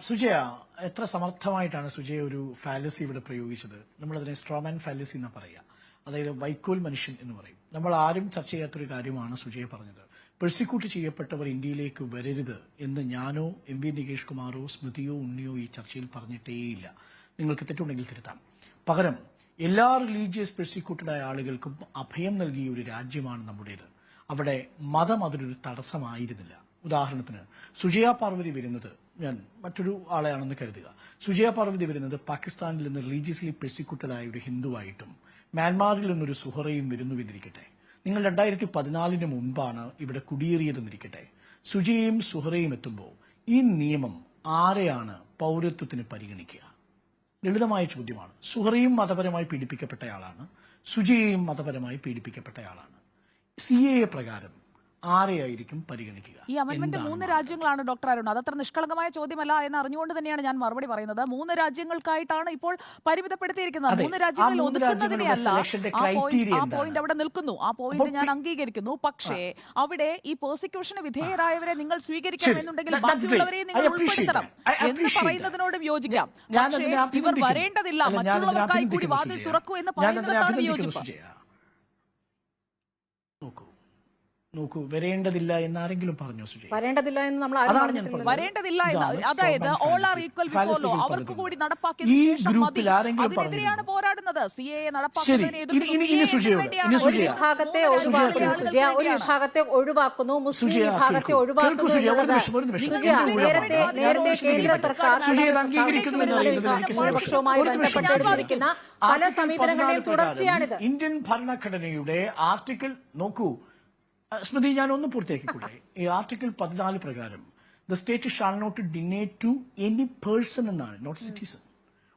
സുജയ എത്ര സമർത്ഥമായിട്ടാണ് സുജയ ഒരു ഫാലസി ഇവിടെ പ്രയോഗിച്ചത്? നമ്മളതിനെ സ്ട്രോമാൻ ഫാലസി എന്ന് പറയുക അതായത് വൈക്കോൽ മനുഷ്യൻ എന്ന് പറയും. നമ്മൾ ആരും ചർച്ച ചെയ്യാത്തൊരു കാര്യമാണ് സുജയ പറഞ്ഞത്. പെർസിക്യൂട്ട് ചെയ്യപ്പെട്ടവർ ഇന്ത്യയിലേക്ക് വരരുത് എന്ന് ഞാനോ എം വി നികേഷ് കുമാറോ സ്മൃതിയോ ഉണ്ണിയോ ഈ ചർച്ചയിൽ പറഞ്ഞിട്ടേയില്ല. നിങ്ങൾക്ക് തെറ്റുണ്ടെങ്കിൽ തിരുത്താം. പകരം എല്ലാ റിലീജിയസ് പെർസിക്യൂട്ടഡായ ആളുകൾക്കും അഭയം നൽകിയ ഒരു രാജ്യമാണ് നമ്മുടേത്. അവിടെ മതം അതിലൊരു തടസ്സമായിരുന്നില്ല. ഉദാഹരണത്തിന് സുജയ പാർവതി വരുന്നത് ഞാൻ മറ്റൊരു ആളെയാണെന്ന് കരുതുക. സുജയ പാർവതി വരുന്നത് പാകിസ്ഥാനിൽ നിന്ന് റിലീജിയസ്ലി പെർസിക്യൂട്ടഡ് ആയ ഒരു ഹിന്ദുവായിട്ടും മ്യാൻമാറിൽ നിന്നൊരു സുഹറയും വരുന്നുവെന്നിരിക്കട്ടെ. നിങ്ങൾ രണ്ടായിരത്തി പതിനാലിന് മുൻപാണ് ഇവിടെ കുടിയേറിയതെന്നിരിക്കട്ടെ. സുജയും സുഹറയും എത്തുമ്പോൾ ഈ നിയമം ആരെയാണ് പൗരത്വത്തിന് പരിഗണിക്കുക? ലളിതമായ ചോദ്യമാണ്. സുഹറയും മതപരമായി പീഡിപ്പിക്കപ്പെട്ടയാളാണ്. സുജയയും മതപരമായി പീഡിപ്പിക്കപ്പെട്ടയാളാണ്. സി എ പ്രകാരം ആരെയായിരിക്കും പരിഗണിക്കുക? ഈ അമെന്റ്മെന്റ് മൂന്ന് രാജ്യങ്ങളാണ് ഡോക്ടർ അരുൺ. അതത്ര നിഷ്കളങ്കമായ ചോദ്യമല്ല എന്ന് അറിഞ്ഞുകൊണ്ട് തന്നെയാണ് ഞാൻ മറുപടി പറയുന്നത്. മൂന്ന് രാജ്യങ്ങൾക്കായിട്ടാണ് ഇപ്പോൾ പരിമിതപ്പെടുത്തിയിരിക്കുന്നത്. മൂന്ന് രാജ്യങ്ങളിൽ ആ പോയിന്റ് അവിടെ നിൽക്കുന്നു. ആ പോയിന്റ് ഞാൻ അംഗീകരിക്കുന്നു. പക്ഷേ അവിടെ ഈ പ്രോസിക്യൂഷന് വിധേയരായവരെ നിങ്ങൾ സ്വീകരിക്കണം എന്നുണ്ടെങ്കിൽ That- ബാക്കിയുള്ളവരെ നിങ്ങൾ ഉൾപ്പെടുത്തണം. എന്ന് പറയുന്നതിനോടും യോജിക്കാം. പക്ഷേ ഇവർ വരേണ്ടതില്ല. മറ്റുള്ളവർക്കായി കൂടി വാതിൽ തുറക്കൂ എന്ന് പറയുന്നിടത്താണ് അഭിനന്ദിക്കുന്നു, വിയോജിപ്പ് സുജയ. നോക്കൂ നോക്കൂ വരേണ്ടതില്ല എന്നാരെങ്കിലും പറഞ്ഞോ പറഞ്ഞു വരേണ്ടതില്ല എന്ന് നമ്മൾ ആരും പറഞ്ഞിട്ടില്ല. പറഞ്ഞത്. വരേണ്ടതില്ല എന്ന് അതായത് ഓൾ ആർ ഈക്വൽ അവർക്ക്. കൂടി നടപ്പാക്കിയതിനു ഈ ഗ്രൂപ്പിൽ ആരെങ്കിലും അതിനെതിരെയാണ്? പോരാടുന്നത്. C A. വിഭാഗത്തെ ഒഴിവാക്കുന്നു. ഒരു വിഭാഗത്തെ ഒഴിവാക്കുന്നു. മുസ്ലിം വിഭാഗത്തെ. ഒഴിവാക്കുന്നു എന്നുള്ളത്. സുജയ നേരത്തെ നേരത്തെ കേന്ദ്ര സർക്കാർ ന്യൂനപക്ഷവുമായി ബന്ധപ്പെട്ട് എടുത്തിരിക്കുന്ന പല സമീപനങ്ങളുടെയും തുടർച്ചയാണിത് ഇന്ത്യൻ ഭരണഘടനയുടെ ആർട്ടിക്കിൾ നോക്കൂ. സ്മൃതി ഞാൻ ഒന്ന് പൂർത്തിയാക്കിക്കൂടെ? ഈ ആർട്ടിക്കിൾ പതിനാല് പ്രകാരം the state shall not deny to any person എന്നാണ് നോട്ട് സിറ്റിസൺ.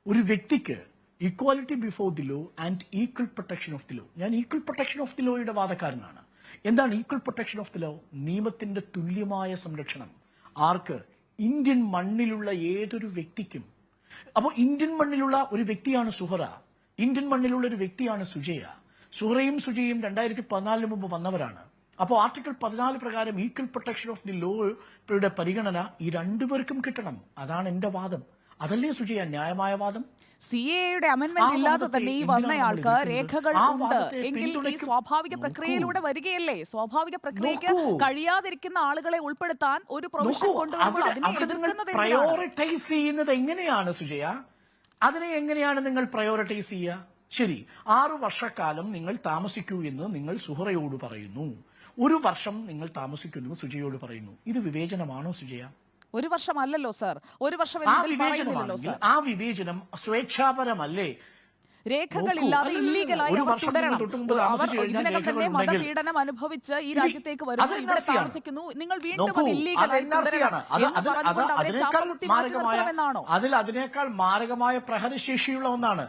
ഒരു വ്യക്തിക്ക് equality before the law and equal protection of the law. ഞാൻ ഈക്വൽ പ്രൊട്ടക്ഷൻ ഓഫ് ദി ലോയുടെ വാദക്കാരനാണ്. എന്താണ് equal protection of the law? നിയമത്തിന്റെ തുല്യമായ സംരക്ഷണം. ആർക്ക്? ഇന്ത്യൻ മണ്ണിലുള്ള ഏതൊരു വ്യക്തിക്കും. അപ്പോൾ ഇന്ത്യൻ മണ്ണിലുള്ള ഒരു വ്യക്തിയാണ് സുഹറ. ഇന്ത്യൻ മണ്ണിലുള്ള ഒരു വ്യക്തിയാണ് സുജയ. സുഹറയും സുജയും രണ്ടായിരത്തി പതിനാലിന് മുമ്പ് വന്നവരാണ്. അപ്പോൾ ആർട്ടിക്കിൾ പതിനാല് പ്രകാരം ഈക്വൽ പ്രൊട്ടക്ഷൻ ഓഫ് ദി ലോയുടെ പരിഗണന ഈ രണ്ടുപേർക്കും കിട്ടണം. അതാണ് എന്റെ വാദം. അതല്ലേ സുജയ ന്യായമായ വാദം? സി എയുടെ അമെന്റ്മെന്റ് ഇല്ലാതെ തന്നെ ഈ വന്ന വന്നയാൾക്ക്? രേഖകൾ ഉണ്ട്. എങ്കിൽ ഈ സ്വാഭാവിക. പ്രക്രിയയിലൂടെ വരികയല്ലേ? സ്വാഭാവിക പ്രക്രിയക്ക് കഴിയാതിരിക്കുന്ന ആളുകളെ ഉൾപ്പെടുത്താൻ ഒരു പ്രൊവിഷൻ കൊണ്ടുവരുമ്പോൾ അതിനെ എതിർക്കുന്നത് പ്രയോറിറ്റൈസ് ചെയ്യുന്നത് എങ്ങനെയാണ് സുജയ? അതിനെ എങ്ങനെയാണ് നിങ്ങൾ പ്രയോറിറ്റൈസ് ചെയ്യുക? ശരി. ആറു വർഷക്കാലം നിങ്ങൾ താമസിക്കൂ എന്ന് നിങ്ങൾ സുഹറയോട് പറയുന്നു. ഒരു വർഷം നിങ്ങൾ താമസിക്കുന്നു സുജയോട് പറയുന്നു. ഇത് വിവേചനമാണോ സുജയ? ഒരു വർഷമല്ലല്ലോ സർ. ഒരു വർഷം ആ വിവേചനമാണെങ്കിൽ ആ വിവേചനം സ്വേച്ഛാപരമല്ലേ രേഖകളില്ലാതെ ഇല്ലീഗലായി അവർ തുടരണം. ഇതിനകം തന്നെ മതപീഡനം അനുഭവിച്ച് ഈ രാജ്യത്തേക്ക് വരുന്നു ഇവിടെ താമസിക്കുന്നു. നിങ്ങൾ വീണ്ടും അത് ഇല്ലീഗലായി. തുടരണം. അതിൽ അതിനേക്കാൾ മാരകമായ പ്രഹരശേഷിയുള്ള ഒന്നാണ്.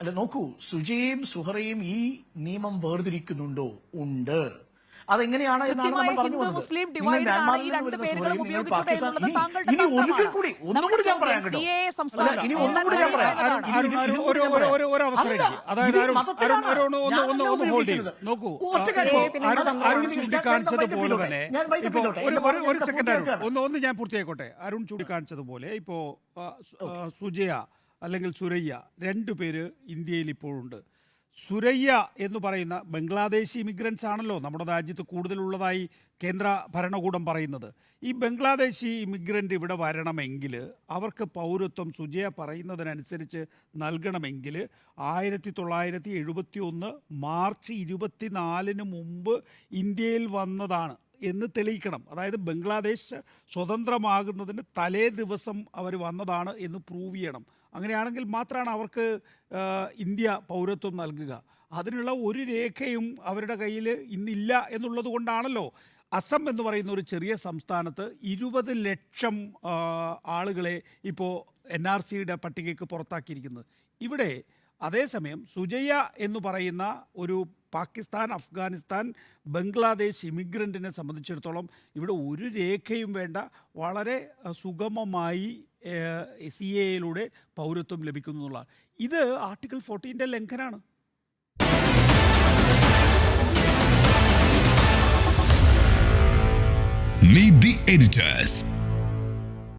അല്ല നോക്കൂ സുജയും സുഹറയും ഈ നിയമം വേർതിരിക്കുന്നുണ്ടോ? ഉണ്ട്. അതെങ്ങനെയാണ് ഹിന്ദു. മുസ്ലിം ഡിവൈഡ് ഈ രണ്ട് പേരുകളും ഉപയോഗിച്ചത് എന്നുള്ളത് താങ്കളുടെ ഇനി ഒരിക്കൽ കൂടി ഒന്നും കൂടി ഞാൻ പറയാം കേട്ടോ. ഇനി ഒന്നും കൂടി ഞാൻ പറയാം. ഒരു ഒരു ഒരു ഒരു അവസരം അതായത് അരുൺ അരുൺ അരുൺ ഒന്ന് ഒന്ന് ഒന്ന് ഹോൾഡ് ചെയ്യും. നോക്കൂ. അരുൺ അരുൺ? ചൂണ്ടിക്കാണിച്ചതുപോലെ തന്നെ. ഒരു സെക്കൻഡ് അരുൺ. ഒന്ന് ഒന്ന് ഞാൻ പൂർത്തിയായിക്കോട്ടെ. അരുൺ ചൂണ്ടിക്കാണിച്ചതുപോലെ ഇപ്പോ സുജയ അല്ലെങ്കിൽ സുരയ്യ രണ്ടു പേര് ഇന്ത്യയിൽ ഇപ്പോഴുണ്ട്. സുരയ്യ എന്ന് പറയുന്ന ബംഗ്ലാദേശി ഇമിഗ്രൻസ് ആണല്ലോ നമ്മുടെ രാജ്യത്ത് കൂടുതലുള്ളതായി കേന്ദ്ര ഭരണകൂടം പറയുന്നത്. ഈ ബംഗ്ലാദേശി ഇമിഗ്രന്റ് ഇവിടെ വരണമെങ്കിൽ അവർക്ക് പൗരത്വം സുജയ പറയുന്നതിനനുസരിച്ച് നൽകണമെങ്കിൽ ആയിരത്തി തൊള്ളായിരത്തി എഴുപത്തി ഒന്ന് മാർച്ച് ഇരുപത്തിനാലിന് മുമ്പ് ഇന്ത്യയിൽ വന്നതാണ് എന്ന് തെളിയിക്കണം. അതായത് ബംഗ്ലാദേശ് സ്വതന്ത്രമാകുന്നതിന് തലേ ദിവസം അവർ വന്നതാണ് എന്ന് പ്രൂവ് ചെയ്യണം. അങ്ങനെയാണെങ്കിൽ മാത്രമാണ് അവർക്ക് ഇന്ത്യ പൗരത്വം നൽകുക. അതിനുള്ള ഒരു രേഖയും അവരുടെ കയ്യിൽ ഇന്നില്ല എന്നുള്ളത് കൊണ്ടാണല്ലോ അസം എന്ന് പറയുന്ന ഒരു ചെറിയ സംസ്ഥാനത്ത് ഇരുപത് ലക്ഷം ആളുകളെ ഇപ്പോൾ എൻ ആർ സിയുടെ പട്ടികയ്ക്ക് പുറത്താക്കിയിരിക്കുന്നത്. ഇവിടെ അതേസമയം സുജയ എന്ന് പറയുന്ന ഒരു പാകിസ്ഥാൻ അഫ്ഗാനിസ്ഥാൻ ബംഗ്ലാദേശ് ഇമിഗ്രന്റിനെ സംബന്ധിച്ചിടത്തോളം ഇവിടെ ഒരു രേഖയും വേണ്ട. വളരെ സുഗമമായി സി എയിലൂടെ പൗരത്വം ലഭിക്കുന്നു എന്നുള്ളതാണ് ഇത് ആർട്ടിക്കിൾ ഫോർട്ടീന്റെ ലംഘനമാണ് Meet the editors.